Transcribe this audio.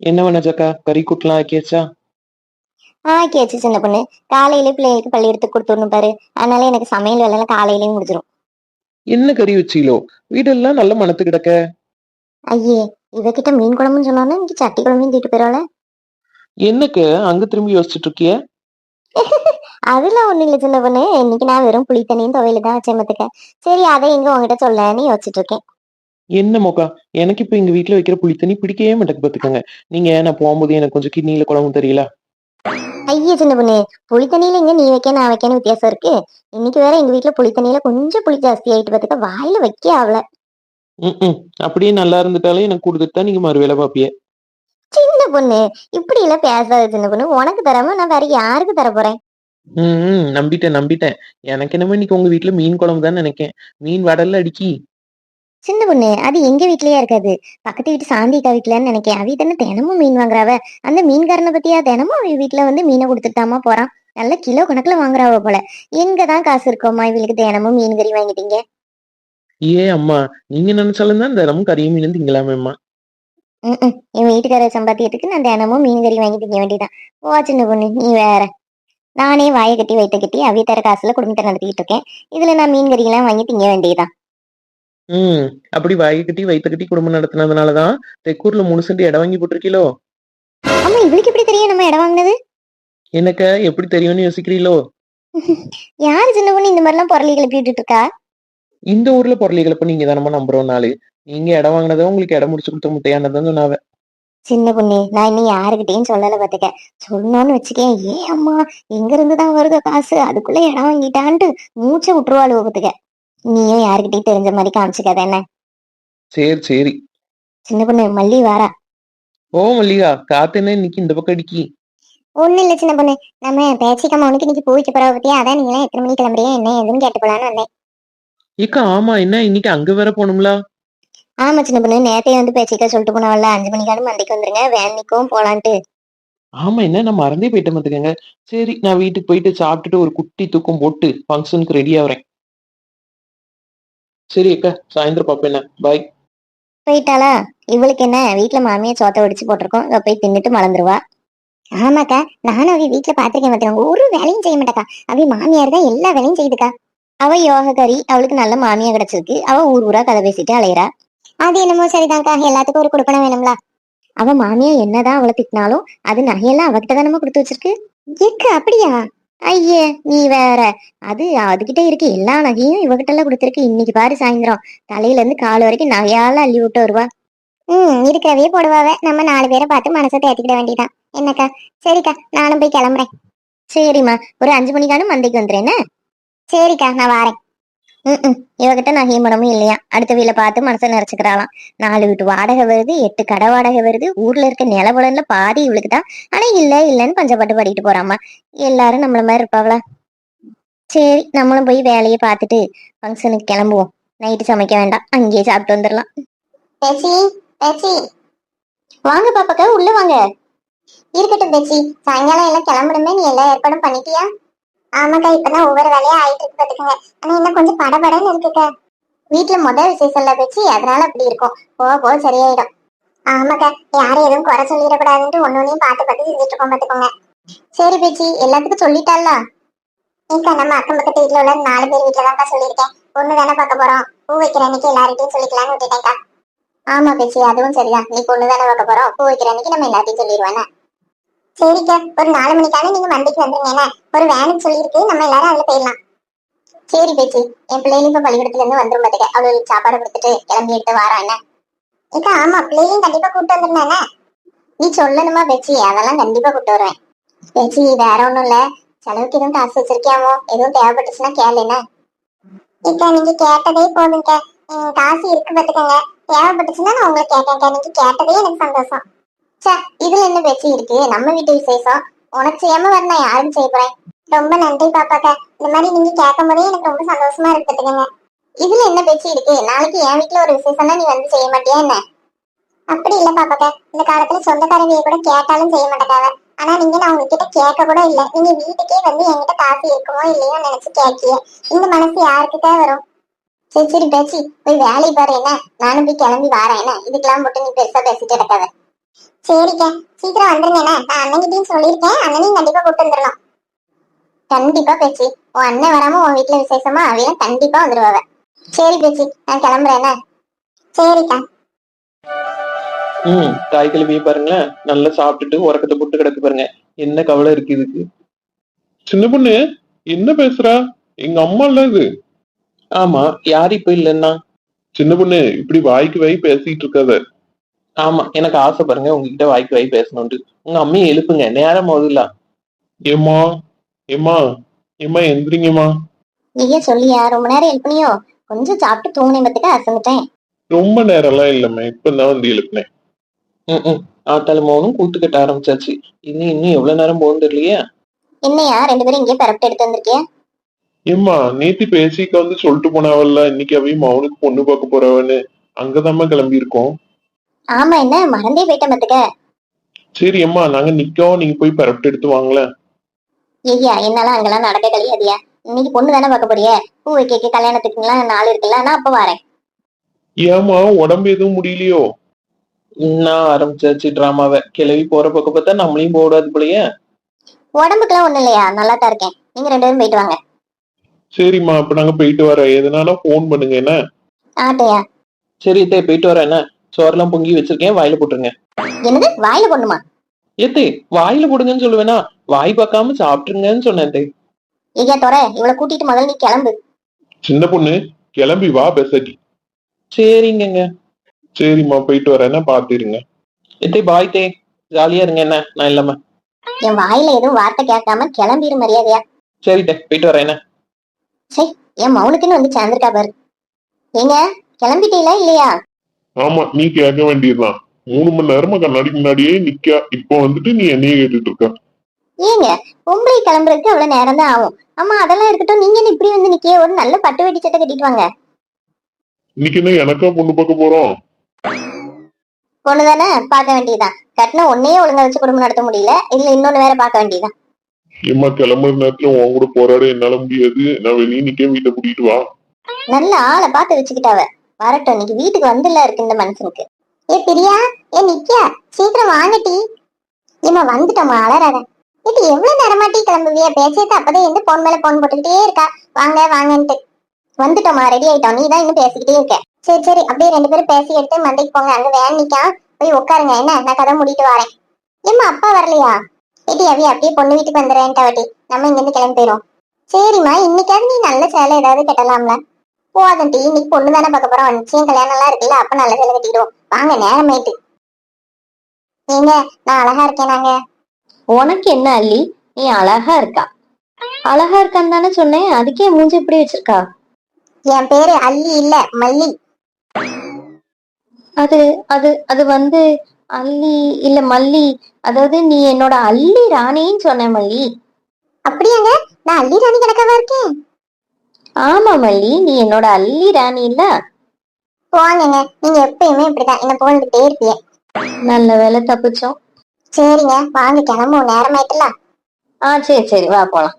என்ன வனஜக்கா கறி கூட்டலாம் ஆக்கியாச்சா? ஆக்கியாச்சு சின்ன பொண்ணு. காலையிலே பிள்ளைகளுக்கு பள்ளி எடுத்து கொடுத்துடணும் பாரு. அதனால எனக்கு சமையல் வேலை காலையிலேயே முடிஞ்சிடும் என்ன கறி வச்சீங்களோ வீடெல்லாம் நல்ல மணத்து கிடக்க. ஐயே இவகிட்ட மீன் குழம்புன்னு சொன்னோன்னா இன்னைக்கு சட்டி குழம்பையும் தீட்டு போயிடல என்னக்கு? அங்க திரும்பி யோசிச்சுட்டு இருக்கிய? அதெல்லாம் ஒண்ணும் இல்ல சின்ன பொண்ணு. இன்னைக்கு நான் வெறும் புளி தண்ணியும் துவையில தான் வச்சேன் சரி அதை எங்க உங்ககிட்ட சொல்லன்னு யோசிச்சுட்டு இருக்கேன். என்ன மோக்கா? எனக்கு இப்ப எங்க வீட்டுல வைக்கிற புளி தண்ணி பிடிக்கவே மாட்டேக்கு பாத்துக்கோங்க. நீங்க நான் போகும்போது எனக்கு கொஞ்சம் கிட்னியில குழம்பு தெரியல. ஐயே சின்ன பொண்ணு புளி தண்ணியில எங்க நீ வைக்க நான் வைக்கன்னு வித்தியாசம் இருக்கு. இன்னைக்கு வேற எங்க வீட்டுல புளி தண்ணியில கொஞ்சம் புளி ஜாஸ்தி ஆயிட்டு பார்த்துக்க வாயில வைக்க ஆகல ம் அப்படியே நல்லா இருந்துட்டாலும் எனக்கு கொடுத்துட்டு தான் நீங்க மறு வேலை பாப்பிய. சின்ன பொண்ணு இப்படி எல்லாம் பேசாத சின்ன பொண்ணு. உனக்கு தராம நான் வேற யாருக்கு தர போறேன்? ம், நம்பிட்டேன் நம்பிட்டேன். எனக்கு என்னமோ இன்னைக்கு உங்க வீட்டுல மீன் குழம்பு தான் நினைக்கேன். மீன் வடல்ல அடிக்கி. சின்ன பொண்ணு அது எங்க வீட்லயே இருக்காது. பக்கத்து வீட்டு சாந்திக்கா வீட்டுலன்னு நினைக்கேன். அவ தானே தினமும் மீன் வாங்குறாவ. அந்த மீன்காரனை பத்தியா தினமும் அவ வீட்டுல வந்து மீனை கொடுத்துட்டாமா போறான் நல்ல கிலோ கணக்குல வாங்குறாவ போல. எங்க தான் காசு இருக்கோமா இவளுக்கு தினமும் மீன் கறி வாங்கிட்டீங்க? ஏ அம்மா நீங்க நினைச்சாலும் தான் தினமும் கறியும் மீன் திங்கலாமேம்மா. ம்ம். என் வீட்டுக்கார சம்பாத்தியத்துக்கு நான் தினமும் மீன் கறி வாங்கி திங்க வேண்டியதான் ஓ சின்ன பொண்ணு நீ வேற. நானே வாயை கட்டி வைத்த கட்டி அவிய தர காசுல குடும்பத்தை நடத்திக்கிட்டு இருக்கேன். இதுல நான் மீன் கறி எல்லாம் வாங்கி திங்க வேண்டியதான் ம். அப்படி வாயை கட்டி வயிற்று கட்டி குடும்பம் நடத்தினதுனாலதான் தெக்கூர்ல மூணு சென்ட் இடம் வாங்கி போட்டிருக்கீலோ ஆமா இவளுக்கு எப்படி தெரியும் நம்ம இடம் வாங்கினது? எனக்கு எப்படி தெரியும்னு யோசிக்கிறீங்களோ யாரு சின்ன பொண்ணு இந்த மாதிரிலாம் பொருளை கிளப்பி விட்டுட்டு இருக்கா இந்த ஊர்ல பொருளைகளை இப்ப நீங்க தானமா நம்புறோம் நாளு. நீங்க இடம் வாங்கினதை உங்களுக்கு இடம் முடிச்சு கொடுத்த முட்டையானதான் சொன்னாவ. சின்ன பொண்ணு நான் இன்னும் யாருக்கிட்டையும் சொல்லல பாத்துக்க. சொன்னோன்னு வச்சுக்கேன் ஏ அம்மா எங்க இருந்து தான் வருது காசு? அதுக்குள்ள இடம் வாங்கிட்டான்ட்டு மூச்சை விட்டுருவாள் பாத்துக்க. நீயும் யாருக்கிட்டையும் தெரிஞ்ச மாதிரி காமிச்சுக்காத என்ன? சரி சரி. சின்ன பொண்ணு மல்லி வாரா. ஓ மல்லிகா காத்து என்ன இன்னைக்கு இந்த பக்கம் அடிக்கி? ஒண்ணும் இல்ல சின்ன பொண்ணு. நம்ம பேச்சிக்காம உனக்கு இன்னைக்கு பூ வைக்க போறவ பத்தியா? அதான் நீங்க எத்தனை மணிக்கு கிளம்புறீங்க என்ன ஏதுன்னு கேட்டு போலான்னு வந்தேன். ஏக்கா ஆமா என்ன இன்னைக்கு அங்க வேற போகணும்ல? ஆமா சின்ன பொண்ணு நேத்தே வந்து பேச்சிக்கா சொல்லிட்டு போனவல்ல அஞ்சு மணிக்காலும் மந்தைக்கு வந்துருங்க வேன் நிக்கவும் போலான்ட்டு. ஆமா என்ன நான் மறந்தே போயிட்டேன் பாத்துக்கங்க. சரி நான் வீட்டுக்கு போயிட்டு சாப்பிட்டுட்டு ஒரு குட்டி தூக்கம் போட்டு ஃபங்க்ஷனுக்கு ரெடி ஆகுறேன் சரி அக்கா சாயந்தரம் பாப்பேன் பாய் போயிட்டாளா? இவளுக்கு என்ன வீட்டுல மாமியா சோத்த ஒடிச்சு போட்டிருக்கோம். இவ போய் தின்னுட்டு மலர்ந்துருவா. ஆமாக்கா நானும் அவ வீட்டுல பாத்திருக்கேன் மாத்திரம் ஒரு வேலையும் செய்ய மாட்டாக்கா. அவ மாமியார் தான் எல்லா வேலையும் செய்யுதுக்கா அவ யோகக்காரி அவளுக்கு நல்ல மாமியா கிடைச்சிருக்கு. அவ ஊர் ஊரா கதை பேசிட்டு அலையிறா. அது என்னமோ சரிதான்க்கா. எல்லாத்துக்கும் ஒரு கொடுப்பனை வேணும்ல. அவ மாமியா என்னதான் அவளை திட்டினாலும் அது நகையெல்லாம் அவகிட்ட தானமா கொடுத்து வச்சிருக்கு? எக்கு அப்படியா? ஐயே நீ வேற. அது அதுகிட்ட இருக்க எல்லா நகையும் இவகிட்ட எல்லாம் கொடுத்துருக்கு. இன்னைக்கு பாரு சாயந்தரம். தலையில இருந்து கால் வரைக்கும் நகையால அள்ளி விட்டு வருவா. ம் இருக்கிறவே போடுவாவ. நம்ம நாலு பேரை பார்த்து மனசை தேத்திக்கிட வேண்டியதான் என்னக்கா? சரிக்கா நானும் போய் கிளம்புறேன். சரிம்மா. ஒரு அஞ்சு மணிக்கானும் மந்தைக்கு வந்துடுறேன்னு சரிக்கா நான் வாரேன். ம் இவகிட்ட நகையும் பணமும் இல்லையா? அடுத்த வீல பார்த்து மனசை நிறைச்சுக்கிறாளாம். நாலு வீட்டு வாடகை வருது எட்டு கடை வாடகை வருது. ஊர்ல இருக்க நிலவலன்ல பாதி இவளுக்கு தான். ஆனா இல்ல இல்லன்னு பஞ்சப்பட்டு பாடிட்டு போறாம்மா. எல்லாரும் நம்மள மாதிரி இருப்பாங்களா? சரி நம்மளும் போய் வேலையை பார்த்துட்டு ஃபங்க்ஷனுக்கு கிளம்புவோம். நைட்டு சமைக்க வேண்டாம். அங்கேயே சாப்பிட்டு வந்துடலாம். பேசி பேசி வாங்க பாப்பாக்கா உள்ள வாங்க. இருக்கட்டும் பேசி சாயங்காலம் எல்லாம் கிளம்பணுமே. நீ எல்லா ஏற்பாடும் பண்ணிட்டியா? ஆமாக்கா இப்பதான் ஒவ்வொரு வேலையா ஆயிட்டு இருக்கு பாத்துக்கோங்க. ஆனா இன்னும் கொஞ்சம் படபடன்னு இருக்குக்கா. வீட்டுல முதல் விசேஷம் வச்சு அதனால அப்படி இருக்கும். போக போக சரியாயிடும். ஆமாக்கா யாரும் எதுவும் குறை சொல்லிடக்கூடாதுன்ட்டு ஒன்னொன்னையும் பார்த்து பார்த்து செஞ்சுட்டு இருக்கோம் பாத்துக்கோங்க. சரி பேச்சி எல்லாத்துக்கும் சொல்லிட்டால ஏக்கா நம்ம அக்கம் பக்கத்து வீட்டுல உள்ள நாலு பேர் வீட்டுல தான்க்கா சொல்லியிருக்கேன். ஒண்ணு தானே பார்க்க போறோம். பூ வைக்கிற அன்னைக்கு எல்லார்கிட்டையும் சொல்லிக்கலாம்னு விட்டுட்டேன்க்கா. ஆமா பேச்சி அதுவும் சரிதான். நீ பொண்ணு தானே பார்க்க போறோம். பூ வைக்கிற அன்னைக்கு நம்ம எல்லாத்தையும் சொல்லிடுவானே சரிக்கா ஒரு நாலு மணிக்கான நீங்க மந்தைக்கு வந்துருங்க என்ன? ஒரு வேனுக்கு சொல்லியிருக்கு நம்ம எல்லாரும் அதுல போயிடலாம். சரி பேச்சு. என் பிள்ளைகளும் இப்ப பள்ளிக்கூடத்துல இருந்து வந்துரும் பாத்துக்க. அவளுக்கு சாப்பாடு கொடுத்துட்டு கிளம்பி எடுத்து வாரா என்ன? ஏக்கா ஆமா பிள்ளைகளையும் கண்டிப்பா கூப்பிட்டு வந்துருந்தானே நீ சொல்லணுமா பேச்சு? அதெல்லாம் கண்டிப்பா கூப்பிட்டு வருவேன். பேச்சி வேற ஒண்ணும் இல்ல. செலவுக்கு எதுவும் காசு வச்சிருக்கியாமோ? எதுவும் தேவைப்பட்டுச்சுன்னா கேளு என்ன? இக்கா நீங்க கேட்டதே போதுங்க காசு இருக்கு பாத்துக்கங்க. தேவைப்பட்டுச்சுன்னா நான் உங்களை கேட்டேன் நீங்க கேட்டதே எனக்கு சந்தோஷம். சே இதுல என்ன பேச்சு இருக்கு? நம்ம வீட்டு விசேஷம். உனக்கு செய்யாம வர நான் யாரும் செய்ய போறேன். ரொம்ப நன்றி பாப்பாக்கா. இந்த மாதிரி நீங்க கேட்கும் போதே எனக்கு ரொம்ப சந்தோஷமா இருக்கு இதுல என்ன பேச்சு இருக்கு? நாளைக்கு என் வீட்டுல ஒரு விசேஷம்னா நீ வந்து செய்ய மாட்டியா என்ன? அப்படி இல்ல பாப்பாக்கா. இந்த காலத்துல சொந்தக்காரங்க கூட கேட்டாலும் செய்ய மாட்டேக்காவ ஆனா நீங்க நான் உங்ககிட்ட கேட்க கூட இல்ல. நீங்க வீட்டுக்கே வந்து என்கிட்ட காசு இருக்குமோ இல்லையோ நினைச்சு கேட்கிய இந்த மனசு யாருக்கிட்ட வரும்? சரி சரி பேச்சு. போய் வேலையை பாரு என்ன? நானும் போய் கிளம்பி வாரேன் என்ன? இதுக்கெல்லாம் போட்டு நீ பெருசா பேசிட்டு கிடக்காத. சரிக்கா. சீக்கிரம் வந்துருங்க நான் அண்ணன்கிட்டயும் சொல்லியிருக்கேன். அண்ணனையும் கண்டிப்பா கூட்டு வந்துடணும் கண்டிப்பா பேச்சு. உன் அண்ணன் வராம உன் வீட்டுல விசேஷமா அவையும் கண்டிப்பா வந்துருவாவ. சரி பேச்சு. நான் கிளம்புறேன் சரிக்கா. ம் தாய் கிழவியை பாருங்களேன் நல்லா சாப்பிட்டுட்டு உறக்கத்தை போட்டு கிடக்கு பாருங்க. என்ன கவலை இருக்கு இதுக்கு? சின்ன பொண்ணு என்ன பேசுறா? எங்க அம்மா இல்ல இது. ஆமா யார் இப்ப இல்லைன்னா? சின்ன பொண்ணு இப்படி வாய்க்கு வாய் பேசிட்டு இருக்காத. ஆமா எனக்கு ஆசை பாருங்க உங்ககிட்ட வாய்க்கு வாய் பேசணும்ட்டு உங்க அம்மையை எழுப்புங்க நேரம் முதல்ல ஏம்மா ஏம்மா ஏம்மா எந்திரிங்கம்மா. நீங்க சொல்லியா ரொம்ப நேரம் எழுப்பினியோ? கொஞ்சம் சாப்பிட்டு தூங்கினேன் பத்துக்கு அசந்துட்டேன். ரொம்ப நேரம்லாம் இல்லம்மா இப்பதான் வந்து எழுப்பினேன். ம் ம் ஆத்தாள் மோனும் கூத்து கட்ட ஆரம்பிச்சாச்சு. இன்னும் இன்னும் எவ்வளவு நேரம் போகும் தெரியலையே? என்னையா ரெண்டு பேரும் இங்கே பரப்பிட்டு எடுத்து வந்திருக்கிய? ஏம்மா நேத்தி பேசிக்க வந்து சொல்லிட்டு போனாவல்ல இன்னைக்கு அவையும் மௌனுக்கு பொண்ணு பார்க்க போறவன்னு. அங்கதாம்மா கிளம்பி இருக்கோம் ஆமா என்ன? மறந்தே போயிட்டேன் பத்துக்க சரி அம்மா நாங்க நிக்கோம். நீங்க போய் பரப்பிட்டு எடுத்து வாங்களேன். ஐயா என்னால அங்கெல்லாம் நடக்க கழியாதியா. இன்னைக்கு பொண்ணு தானே பார்க்க போறிய? பூ வைக்க கல்யாணத்துக்குலாம் நாள் இருக்குல்ல நான் அப்ப வரேன். ஏம்மா உடம்பு எதுவும் முடியலையோ? இன்னும் ஆரம்பிச்சாச்சு டிராமாவை. கிளவி போற பக்கம் பார்த்தா நம்மளையும் போடாது போலயே. உடம்புக்குலாம் ஒண்ணும் இல்லையா? நல்லா தான் இருக்கேன். நீங்க ரெண்டு பேரும் போயிட்டு வாங்க. சரிம்மா அப்ப நாங்க போயிட்டு வரோம். எதனால போன் பண்ணுங்க என்ன? ஆட்டையா? சரி தே போயிட்டு வரேன் என்ன? சோறெல்லாம் பொங்கி வச்சிருக்கேன் வாயில போட்டுருங்க. என்னது? வாயில பொண்ணுமா ஏத்தே வாயில போடுங்கன்னு சொல்லுவேனா? வாய் பார்க்காம சாப்பிட்டுருங்கன்னு சொன்னேன் ஐயா தொற இவளை கூட்டிட்டு முதல்ல நீ கிளம்பு. சின்ன பொண்ணு கிளம்பி வா பெசட்டி சரிங்கங்க. சரிம்மா போயிட்டு வரேன்னா பாத்துருங்க ஏத்தே பாய் தே. ஜாலியா இருங்க என்ன? நான் இல்லாம. என் வாயில எதுவும் வார்த்தை கேட்காம கிளம்பிடு மரியாதையா. சரி தே. போயிட்டு வரேன் என்ன? என் மௌனுக்குன்னு வந்து சேர்ந்திருக்கா பாரு. ஏங்க கிளம்பிட்டீங்களா இல்லையா? ஆமா நீ கேட்க வேண்டியதுதான். மூணு மணி நேரமா கண்ணாடி முன்னாடியே நிக்கா. இப்போ வந்துட்டு நீ என்னைய கேட்டுட்டு இருக்க? ஏங்க பொம்பளை கிளம்புறதுக்கு அவ்வளவு நேரம் தான் ஆகும். ஆமா அதெல்லாம் இருக்கட்டும் நீங்க என்ன இப்படி வந்து நிக்க ஒரு நல்ல பட்டு வெட்டி சட்டை கட்டிட்டு வாங்க. இன்னைக்கு என்ன எனக்கா பொண்ணு பார்க்க போறோம்? பொண்ணு தானே பார்க்க வேண்டியதுதான். கட்டின ஒன்னையே ஒழுங்கா வச்சு குடும்பம் நடத்த முடியல. இதுல இன்னொன்னு வேற பார்க்க வேண்டியதுதான். ஏம்மா கிளம்புற நேரத்துல உன் கூட போராட என்னால முடியாது. நான் வெளியே நிக்க வீட்டை கூட்டிட்டு வா. நல்ல ஆளை பார்த்து வச்சுக்கிட்டாவ. வரட்டும் இன்னைக்கு வீட்டுக்கு வந்துல இருக்கு இந்த மனுஷனுக்கு. ஏ பிரியா ஏ நித்யா சீக்கிரம் வாங்கட்டி இவன் வந்துட்டோமா அலறாத. இது எவ்வளவு நேரமா டீ கிளம்புவியா? பேசியது அப்பதான் எந்த போன் மேல போன் போட்டுக்கிட்டே இருக்கா? வாங்க வாங்கன்ட்டு. வந்துட்டோமா ரெடி ஆயிட்டோம். நீ தான் இன்னும் பேசிக்கிட்டே இருக்க. சரி சரி அப்படியே ரெண்டு பேரும் பேசி எடுத்து மண்டைக்கு போங்க. அங்க வேன் நிக்கா போய் உட்காருங்க என்ன? நான் கதை முடிட்டு வரேன். ஏம்மா அப்பா வரலையா? ஏடி அவி அப்படியே பொண்ணு வீட்டுக்கு வந்துடுறேன்ட்டா வட்டி. நம்ம இங்க இருந்து கிளம்பி போயிடும் சரிம்மா இன்னைக்காவது நீ நல்ல சேலை ஏதாவது கட்டலாம்ல. போதும் டி. இன்னைக்கு பொண்ணு தானே பார்க்க போறோம் நிச்சயம் கல்யாணம் எல்லாம் இருக்குல்ல. அப்ப நல்ல சேலை கட்டிடுவோம். வாங்க நேரமாயிட்டு ஏங்க நான் அழகா இருக்கேன் நாங்க உனக்கு என்ன அள்ளி? நீ அழகா இருக்கா? அழகா இருக்கான்னு தானே சொன்னேன். அதுக்கே மூஞ்சி இப்படி வச்சிருக்கா? என் பேரு அல்லி இல்ல மல்லி. அது அது அது வந்து அள்ளி இல்ல மல்லி. அதாவது நீ என்னோட அள்ளி ராணின்னு சொன்ன மல்லி. அப்படியாங்க? நான் அல்லி ராணி கணக்காவா இருக்கேன்? ஆமா மல்லி நீ என்னோட அள்ளி ராணி இல்ல? போவாங்கங்க நீங்க எப்பயுமே இப்படிதான். என்ன போந்துட்டே இருப்பீங்க நல்ல வேலை தப்பிச்சோம். சரிங்க. வாங்க கிளம்புவோம். நேரமாயிட்டுல. ஆ சரி சரி. வா போலாம்.